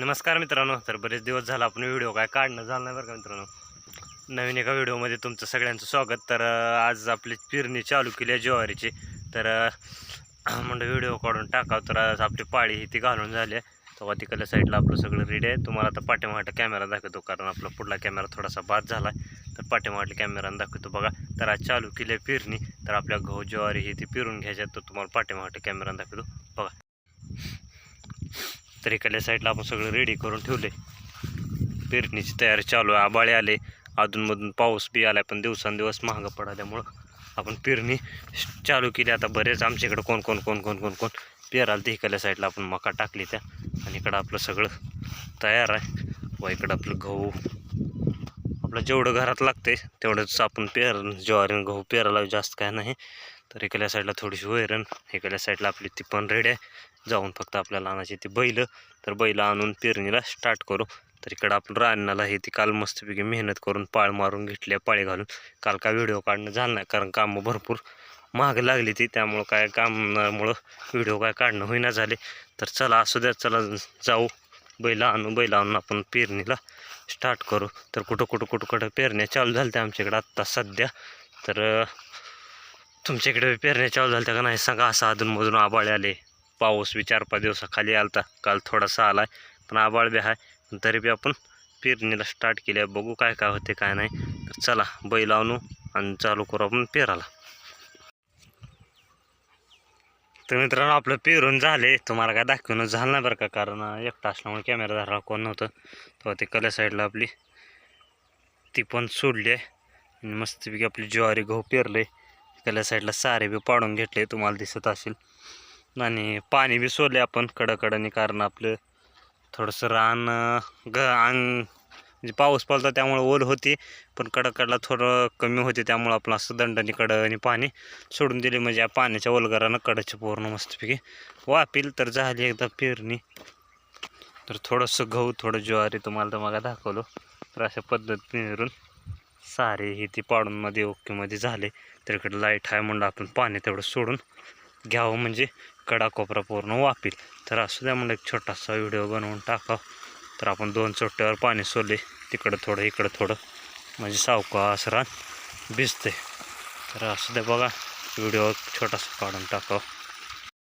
नमस्कार मित्रांनो तर बरेच दिवस झाला आपण व्हिडिओ काय काढणं झालं नाही बरं का मित्रांनो. नवीन एका व्हिडिओमध्ये तुमचं सगळ्यांचं स्वागत. तर आज आपली पेरणी चालू केली आहे ज्वारीची. तर अं, म्हणलं व्हिडिओ काढून टाकाव. तर आज आपली पाळी ही ती घालून झाली आहे. तेव्हा तिकडल्या साईडला आपलं सगळं रेडी आहे. तुम्हाला आता पाठीमागटा कॅमेरा दाखवतो कारण आपला पुढला कॅमेरा थोडासा बाद झाला आहे तर पाठीमागल्या कॅमेरानं दाखवतो बघा. तर आज चालू केली आहे पेरणी. तर आपल्या गहू ज्वारी ही ती पेरून घ्यायची तर तुम्हाला पाठीमागटा कॅमेरानं दाखवतो. तर इकडल्या साईडला आपण सगळं रेडी करून ठेवले. पेरणीची तयारी चालू आहे. आबाळे आले. अधूनमधून पाऊस बी आला पण दिवसांदिवस महाग पडाल्यामुळं आपण पेरणी चालू केली. आता बरेच आमच्याकडे कोण कोण कोण कोण कोण कोण पेराल ते इकडल्या साईडला आपण मका टाकली त्या. आणि इकडं आपलं सगळं तयार आहे. व इकडं आपलं गहू. आपलं जेवढं घरात लागते तेवढंच आपण पेर ज्वारी गहू पेरायला जास्त काय नाही. तर इकडल्या साईडला थोडीशी वैरण इकडल्या साईडला आपली ती पण रेडी आहे. जाऊन फक्त आपल्याला आणायची ती बैल. तर बैल आणून पेरणीला स्टार्ट करू. तर इकडं आपण रानाला हे ती काल मस्तपैकी मेहनत करून पाळ मारून घेतली आहे पाळी घालून. काल काय व्हिडिओ काढणं झालं नाही कारण कामं भरपूर महाग लागली ती. त्यामुळं काय कामामुळं व्हिडिओ काय काढणं होईना झाले. तर चला असू द्या चला जाऊ. बैल आणू बैल आणून आपण पेरणीला स्टार्ट करू. तर कुठं कुठं कुठं कुठं पेरण्या चालू झाल्या त्या आमच्याकडे आत्ता सध्या. तर तुमच्याकडे पेरण्या चालू झाल्या का नाही? सांगा असं अधूनमधून आबाळ आले. पाऊस बी चार पाच दिवसाखाली आलता काल थोडासा आला आहे पण आबाळ बी आहे. तरी बी आपण पेरणीला स्टार्ट केली आहे बघू काय काय होते काय नाही. तर चला बैल आणू आणि चालू करू आपण पेराला तर मित्रांनो आपलं पेरून झाले. तुम्हाला काय दाखवणं झालं नाही बरं का? कारण एकटा असल्यामुळे कॅमेरा धरायला कोण नव्हतं. तेव्हा ते कल्या साईडला आपली ती पण सोडली आहे. आणि मस्तपैकी आपली ज्वारी गहू पेरले कल्या साईडला सारे बी पाडून घेतले तुम्हाला दिसत असेल. आणि पाणी बी सोडले आपण कडकडाने कारण आपलं थोडंसं रान ग अंग म्हणजे पाऊस पडला त्यामुळे ओल होती पण कडकडला थोडं कमी होते त्यामुळं आपण असं दंडाने कडं आणि पाणी सोडून दिले. म्हणजे या पाण्याच्या ओलगारानं कडचे पूर्ण मस्तपैकी वापील तर झाली एकदा पेरणी. तर थोडंसं गहू थोडं ज्वारी तुम्हाला तर मग दाखवलं. तर अशा पद्धतीने सारे हे ती पाडूनमध्ये ओकेमध्ये झाले. तर इकडे लाइट आहे म्हणलं आपण पाणी तेवढं सोडून घ्यावं म्हणजे कडा कोपरा पूर्ण वापील तर असू द्या म्हणलं एक छोटासा व्हिडिओ बनवून टाकावं. तर आपण दोन चोट्यावर पाणी सोडले. तिकडं थोडं इकडं थोडं. म्हणजे सावकाश रान भिजते तर असू द्या बघा व्हिडिओ छोटासा काढून टाकावं.